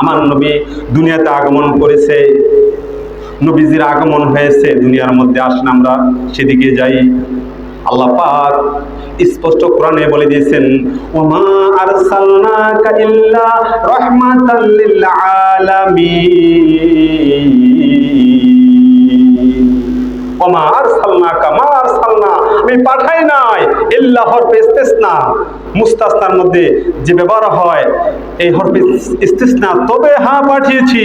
আমার নবী দুনিয়াতে আগমন করেছে, নবীজির আগমন হয়েছে, দুনিয়ার মধ্যে আসেন আমরা সেদিকে যাই। আল্লাহ পাক স্পষ্ট কোরআনে বলে দিয়েছেন, ওমা আরসালনাকা ইল্লা রাহমাতাল লিল আলামিন। ওমা আরসালনাকা, মা আমি পাঠাই নাই। ইল্লা হরফে ইস্তিসনা। মুস্তাসনার মধ্যে যে ব্যবহার হয়, এই হরফে ইস্তিসনা, তবে হ্যাঁ পাঠিয়েছি।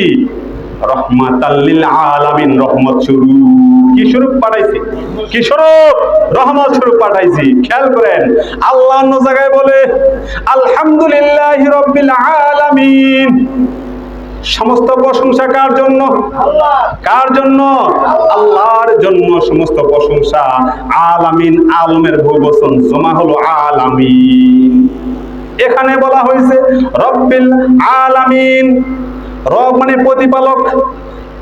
রহমাতাল্লিল আলামিন, রহমত স্বরূপ। কি স্বরূপ পাঠাইছি? কি স্বরূপ? রহমত স্বরূপ পাঠাইছি। খেয়াল করেন, আল্লাহ অন্য জায়গায় বলে, আলহামদুলিল্লাহ রব্বিল আলামিন। সমস্ত প্রশংসা কার জন্য? কার জন্য? আল্লাহর জন্য সমস্ত প্রশংসা। আলামিন আলমের বহুবচন জমা হলো আলামিন। এখানে বলা হয়েছে, রব্বিল আলামিন। রব মানে প্রতিপালক।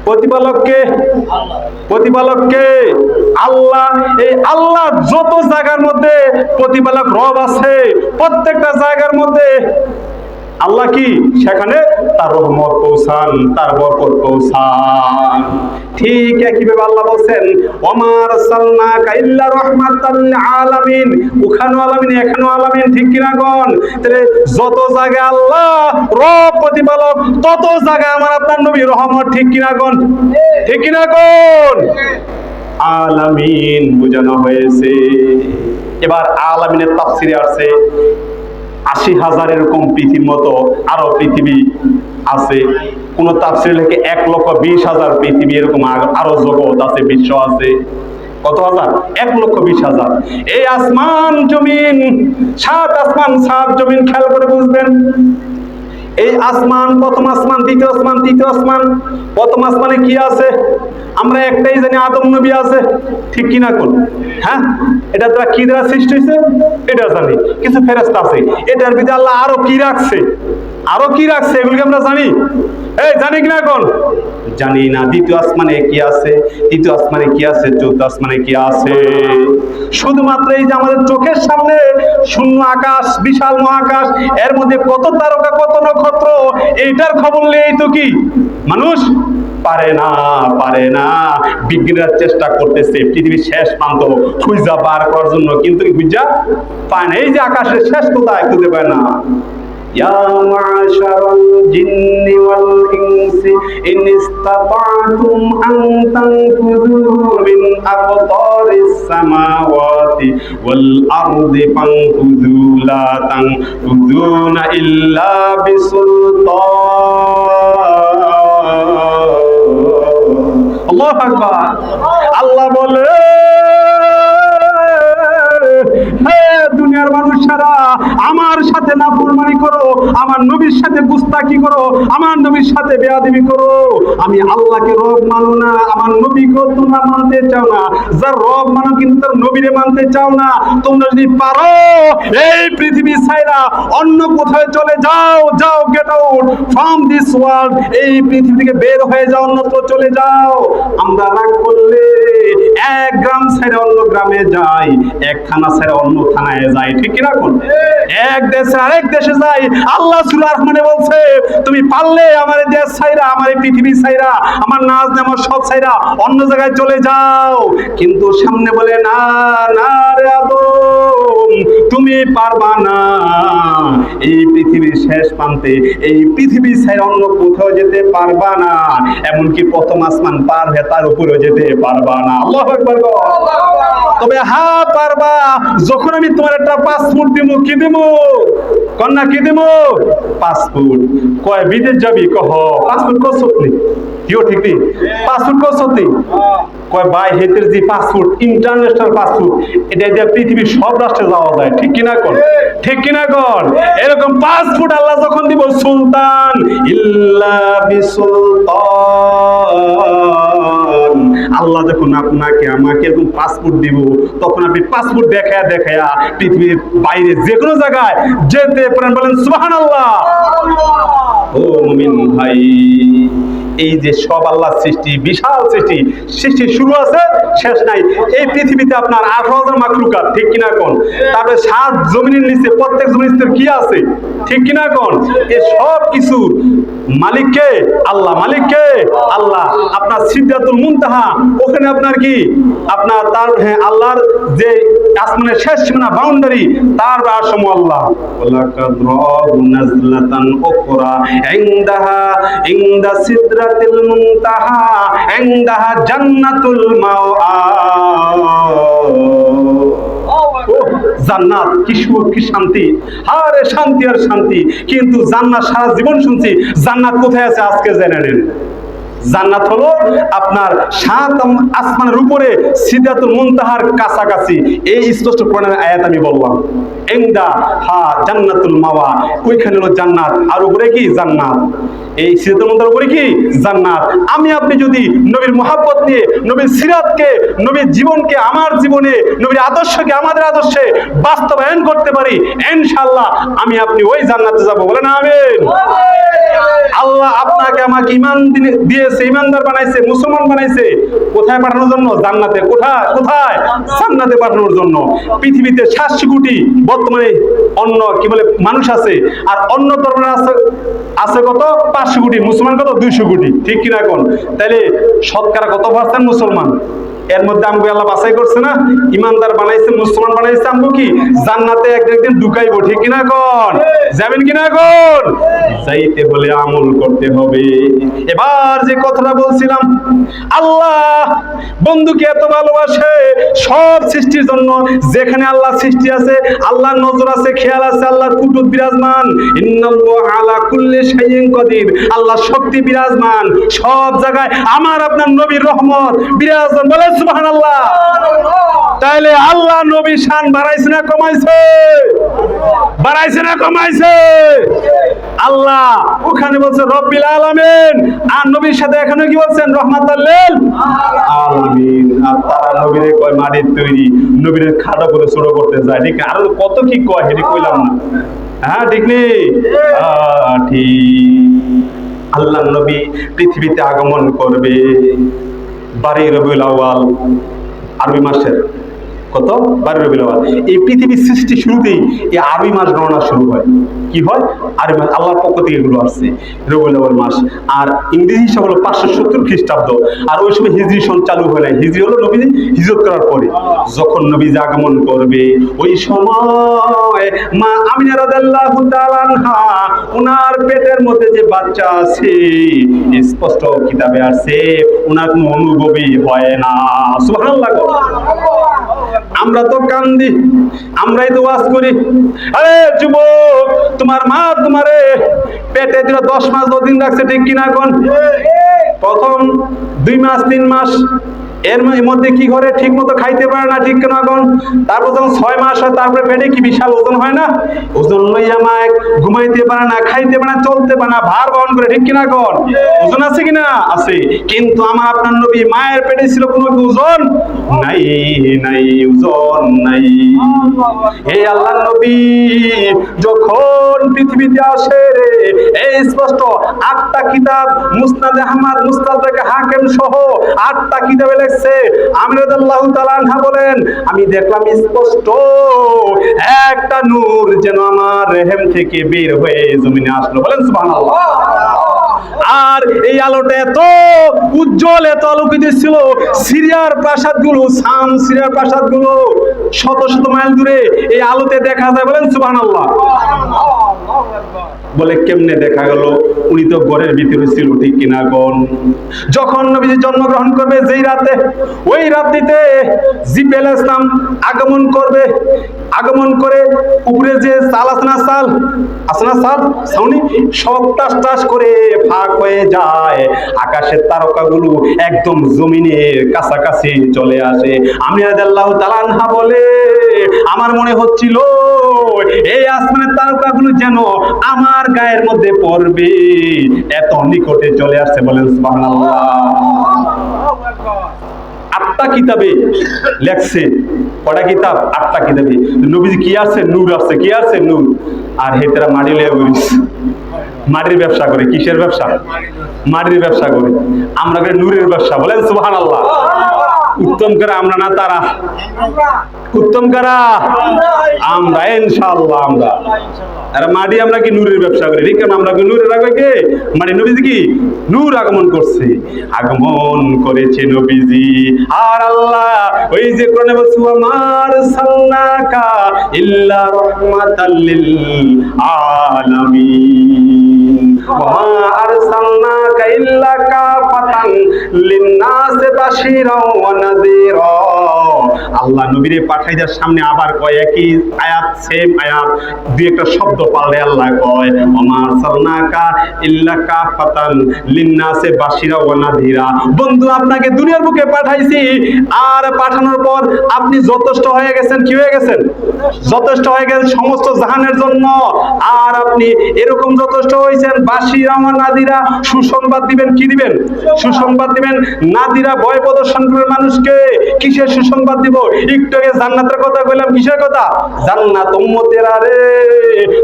প্রতিপালককে প্রতিপালককে আল্লাহ। এই আল্লাহ যত জায়গার মধ্যে প্রতিপালক রব আছে, প্রত্যেকটা জায়গার মধ্যে আল্লাহ কি? সেখানে তার রহমত পৌঁছান, তার বরকত পৌঁছান। ঠিক একইভাবে আল্লাহ বলছেন ওমার সালনাকা ইল্লা রাহমাতাল আলামিন। ওখানেও আলামিন এখানেও আলামিন, ঠিক কিনা কোন? তাহলে যত জায়গায় আল্লাহ রব প্রতিপালক, তত জায়গায় আমার আপনার নবী রহমত, ঠিক কিনা কোন? ঠিক কিনা কোন? আলামিন বোঝানো হয়েছে। এবার আলামিনের তাফসিরে আসছে আশি হাজার এরকম পৃথিবীর মতো আরও পৃথিবী আছে। কোন তাফসির লেখে এক লক্ষ বিশ হাজার পৃথিবী এরকম আর- জগৎ আছে, বিশ্ব আছে। কত হাজার? এক লক্ষ বিশ হাজার। এই আসমান জমিন, সাত আসমান, সাত জমিন, খেয়াল করে বুঝবেন। এই আসমান, প্রথম আসমান, দ্বিতীয় আসমান, তৃতীয় আসমান, প্রথম আসমানে কি আছে? আমরা একটাই জানি আদম নবী আছে, ঠিক কিনা কোন? হ্যাঁ? এটা দ্বারা কি দ্বারা সৃষ্টি হয়েছে এটা জানি, কিছু ফেরস্ত আছে। এটার ভিতরে আল্লাহ আরও কি রাখছে? আরও কি রাখছে? এগুলোকে আমরা জানি? এই জানি কিনা এখন? জানি না দ্বিতীয় আসমানে কি আছে? তৃতীয় আসমানে কি আছে? চতুর্থ আসমানে কি আছে? শুধুমাত্র এই যে আমাদের চোখের সামনে শূন্য আকাশ বিশাল মহাকাশ এর মধ্যে কত তারকা কত নক্ষত্র এইটার খবর নেই তো কি? মানুষ? পারে না পারে না। বিজ্ঞানীরা চেষ্টা করতেছে পৃথিবীর শেষ প্রান্ত খুঁজা বার করার জন্য কিন্তু খুঁজা পায় না। এই যে আকাশের শেষ কোথায় খুঁজে পায় না। يا معشر الجن والإنس إن استطعتم أن تنفذوا من أقطار السماوات والأرض فانفذوا لا تنفذون إلا بسلطان الله أكبر আল্লাহ বলে হে দুনিয়ার মানুষেরা আমার সাথে নাফরমানি করো? আমার নবীর সাথে গুস্তাকি করো। আমার নবীর সাথে বেয়াদবি করো। আমি আল্লাহকে রব মানো না। আমার নবীকে তোমরা মানতে চাও না। যার রব মানো কিন্তু তার নবীরে মানতে চাও না। তোমরা যদি পারো, এই পৃথিবী ছাইরা অন্য কোথায় চলে যাও যাও get out from this world এই পৃথিবী থেকে বের হয়ে যাও, অন্যত্র চলে যাও। আমরা রাগ করলে এক গ্রাম ছেড়ে অন্য গ্রামে এক থানা ছেড়ে অন্য থানায় ঠিক এক দেশে আরেক দেশে আল্লাহ সুরা রহমানে বলছে, তুমি পারলে আমার দেশ ছাইরা, আমার পৃথিবী ছাইরা, আমার নাচ আমার সব ছাইরা অন্য জায়গায় চলে যাও। কিন্তু সামনে বলে, না না রে আদম তুমি পারবা না। এই পৃথিবীর শেষ প্রান্তে, এই পৃথিবী ছাইরা অন্য কোথাও যেতে পারবা না। এমনকি প্রথম আসমান পার হয়ে তার উপরেও যেতে পারবা না। আল্লাহ আকবার তবে হা, পারবা। যখন আমি তোমার একটা পাসপোর্ট দিব কি দিব কন্যা, কি দিব পাসপোর্ট। কয়, বিদেশ যাবি? কহ, পাসপোর্ট কত সত্যি। কিও ঠিক নেই। পাসপোর্ট কত সত্যি। কয় বাই হেতের যে পাসপোর্ট, ইন্টারন্যাশনাল পাসপোর্ট, এটা দিয়ে পৃথিবীর সব রাষ্ট্রে যাওয়া যায়। ঠিক কিনা ঠিক কিনা এরকম পাসপোর্ট আল্লাহ যখন দিব, সুলতান, ইল্লা বিসুলতান। আল্লাহ যখন আপনাকে, আমাকে এরকম পাসপোর্ট দিব, তখন আপনি পাসপোর্ট দেখায়া দেখায়া পৃথিবীর বাইরে যে কোনো জায়গায় যেতে পারেন বলেন সুবাহান আল্লাহ ও মুমিন ভাই এই যে সব আল্লাহ সৃষ্টি, বিশাল সৃষ্টি সৃষ্টি শুরু আছে, শেষ নাই। এই পৃথিবীতে আপনার আঠারো হাজার মাকলুকাত ঠিক কিনা কোন? তারপরে সাত জমিনের নিচে প্রত্যেক জমিনের নিচে কি আছে? ঠিক কিনা কোন? এ সব কিছুর মালিককে, আল্লাহ মালিককে, আল্লাহ আপনার সিদ্ধাতুল মুনতাহা। ওখানে আপনার কি? আপনার তার হ্যাঁ আল্লাহর যে আসমানের শেষ সীমানা বাউন্ডারি তার আসম আল্লাহ। ওয়ালাকাদ রাহু নাজলাতান উখরা, ইনদাহা, ইনদা সিদরাতিল মুনতাহা, ইনদাহা জান্নাতুল মাওয়া। ওহ, জান্নাত কি সুখ কি শান্তি। আরে শান্তি আর শান্তি। কিন্তু জান্নাত সারা জীবন শুনছি জান্নাত কোথায় আছে আজকে জেনে নেন। জান্নাত হলো আপনার সাত আসমানের উপরে সিদ্ধাতুল মুনতাহার কাছাকাছি। এই স্পষ্ট কোরআনের আয়াত আমি বললাম। এংদা হা জান্নাতুল মাওয়া। ওইখানে হলো জান্নাত। আর উপরে কি? জান্নাত। এই সিদ্ধাতুল মুনতাহার উপরে কি? জান্নাত। আমি আপনি যদি নবীর মোহাব্বত নিয়ে নবীর সিরাতকে নবীর জীবনকে আমার জীবনে নবীর আদর্শকে আমাদের আদর্শে বাস্তবায়ন করতে পারি ইনশাআল্লাহ আমি আপনি ওই জান্নাতে যাব। বলেন আমিন। আল্লাহ আপনাকে আমাকে ইমান দিয়েছে ইমানদার বানাইছে, মুসলমান বানাইছে, কোথায় পাঠানোর জন্য? জান্নাতে। কোথায়? কোথায়? জান্নাতে পাঠানোর জন্য। পৃথিবীতে সাতশো কোটি বর্তমানে অন্য, কি বলে, মানুষ আছে, আর অন্য ধর্মের আছে আছে কত? পাঁচশো কোটি। মুসলমান কত? দুইশো কোটি। ঠিক কিনা এখন? তাইলে শতকরা কত পার্সেন্ট মুসলমান? এর মধ্যে আমগো আল্লাহ বাছাই করছে না? ইমানদার বানাইছে, মুসলমান বানাইছে আমগো কি? জান্নাতে একদিন একদিন ঢুকাইবো, ঠিক কিনা কোন? যাবেন কিনা কোন? যাইতে হলে আমল করতে হবে। এবার যে কথাটা বলছিলাম, আল্লাহ বন্ধুকে এত ভালোবাসে, সব সৃষ্টির জন্য। যেখানে আল্লাহ সৃষ্টি আছে, আল্লাহর নজর আছে, খেয়াল আছে, আল্লাহর কুতুব বিরাজমান। আলা কুল্লি শাইইন কদির। আল্লাহ শক্তি বিরাজমান। সব জায়গায় আমার, আপনার নবীর রহমত বিরাজমান। বলে তাইলে আল্লাহ নবী শান বাড়াইছে না কমাইছে? বাড়াইছে না কমাইছে? আল্লাহ ওখানে বলছে, রব্বিল আর নবীর সাথে এখানে কি বলছেন? করে করতে আরও কত কি কয় হেডি কইলাম হ্যাঁ আল্লাহ নবী পৃথিবীতে আগমন করবে। বারোই রবিউল আউয়াল, আরবি মাসের, কত? বারো রবিউল আউয়াল। এই পৃথিবীর সৃষ্টি শুরুতেই এই আরবি মাস গণনা শুরু হয়। কি হয়? আরবি মাস, আল্লাহর পক্ষ থেকে এগুলো আসছে, রবিউল আউয়াল মাস। আর ইংরেজি হিসাব হলো পাঁচশো সত্তর খ্রিস্টাব্দ। আর ওই সময় হিজরি সন চালু হয় নাই। হিজরি হলো নবী হিজরত করার পরে। যখন নবী আগমন করবে, ওই সময় মা আমিনা রাদিয়াল্লাহু তাআলা ওনার পেটের মধ্যে যে বাচ্চা আছে স্পষ্ট কিতাবে আছে ওনার কোনো অনুভবই হয় না। সুবহানাল্লাহ আমরা তো কান্দি, আমরাই তো ওয়াজ করি। আরে যুবক, তোমার মা তোমারে পেটে দিল দশ মাস দিন রাখছে, ঠিক কিনা কোন? প্রথম দুই মাস, তিন মাস। এর মধ্যে কি করে ঠিক মতো খাইতে পারে না ঠিক কেন এখন তারপর যখন ছয় মাস হয় তারপরে পেটে কি বিশাল ওজন হয় না? ওজন লইয়া মায় ঘুমাইতে পারে না খাইতে পারে না চলতে পারে না ভার বহন করে ঠিক কিনা কন ওজন আছে কিনা? আছে। কিন্তু আমার আপনার নবী মায়ের পেটে ছিল কোনো ওজন? নাই নাই ওজন নাই। হে আল্লাহ নবী যখন পৃথিবীতে আসে এই স্পষ্ট আটটা কিতাব আহমদ সহ আটটা কিতাবে লেখছে। আনহা বলেন, আমি দেখলাম স্পষ্ট, একটা নূর যেন আমার রেহেম থেকে বের হয়ে জমিনে আসলো। বলেন সুবহানাল্লাহ। আর এই আলোটা এত উজ্জ্বল, এত আলোকিত ছিল, সিরিয়ার প্রাসাদগুলো সাম সিরিয়ার প্রাসাদগুলো শত শত মাইল দূরে এই আলোতে দেখা যায়। বলেন সুবাহ বলে কেমনে দেখা গেল? উনি তো ঘরের ভিতরে ছিল, ঠিক কিনা গন যখন নবীজি জন্মগ্রহণ করবে, যেই রাতে, ওই রাত্রিতে জিবেল ইসলাম আগমন করবে। আগমন করে উপরে যে চাল আসনা না চাল আছে না চাল সাউনি? সব টাস টাস করে ফাঁক হয়ে যায়। আকাশের তারকাগুলো একদম জমিনের কাছাকাছি চলে আসে। আমি আল্লাহ তালানহা বলে, আমার মনে হচ্ছিল এই আসমানের তারকাগুলো যেন আমার গায়ের মধ্যে পড়বে। এত নিকটে চলে আসছে বলেন আটটা কিতাবে লেখছে কটা কিতাব? আটটা কিতাবে। নবীজি কি আছে? নূর আছে, কি আছে? নূর। আর হেতেরা বলিস মাটির ব্যবসা করে, কিসের ব্যবসা? মাটির ব্যবসা করে। আমরা নূরের ব্যবসা, বলেন, সুবহানাল্লাহ। উত্তম কারা আমরা না তারা? উত্তম কারা? আমরা, ইনশাআল্লাহ আমরা। আর মাটি আমরা কি নূরের ব্যবসা করি? ঠিক আমরা কি নূরের আগে কে? মানে নবীজি কি? নূর আগমন করছে। আগমন করেছে নবীজি। আর আল্লাহ, ওই যে কোরআনে বলছে আমার সাল্লাকা ইল্লা রাহমাতাল লিল আলামিন। ওয়া আরসালনাকা ইল্লা কাফাতান লিন-নাসি বাশীরাও ওয়া নাযীরা আল্লাহ নবীরে পাঠাইদার সামনে আবার কয় একই আয়াত সেম আয়াত, দুই একটা শব্দ পাল্লে আল্লাহ কয় আমার সালনাকা ইল্লা কাফাতান লিন্নাসে বাশিরা ওয়া নাযিরা। বন্ধু, আপনাকে দুনিয়ার বুকে পাঠাইছি, আর পাঠানোর পর আপনি যথেষ্ট হয়ে গেছেন, কি হয়ে গেছেন? যথেষ্ট হয়ে গেছেন সমস্ত জাহানের জন্য। আর আপনি এরকম যথেষ্ট হয়েছেন, বাশিরা ওয়া নাদিরা সুসংবাদ দিবেন, কি দিবেন? সুসংবাদ দিবেন নাদিরা ভয় প্রদর্শন করে মানুষকে। কিসের সুসংবাদ? দিব। একটু আগে জান্নাতের কথা কইলাম, কিসের কথা? জান্নাত উম্মতের আরে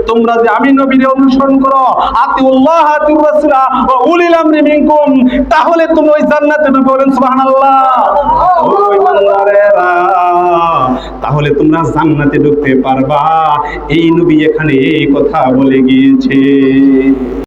তোমরা যে আমি নবীর অনুসরণ করো, আতিউল্লাহ আতিউর রাসূলা ওয়া উলিল আমরি মিনকুম, তাহলে তুমি ওই জান্নাতে ঢুকে বলেন, সুবহানাল্লাহ। ওই ইমানদারেরা তাহলে তোমরা জান্নাতে ঢুকতে পারবা। এই নবী এখানে এই কথা বলে গিয়েছে।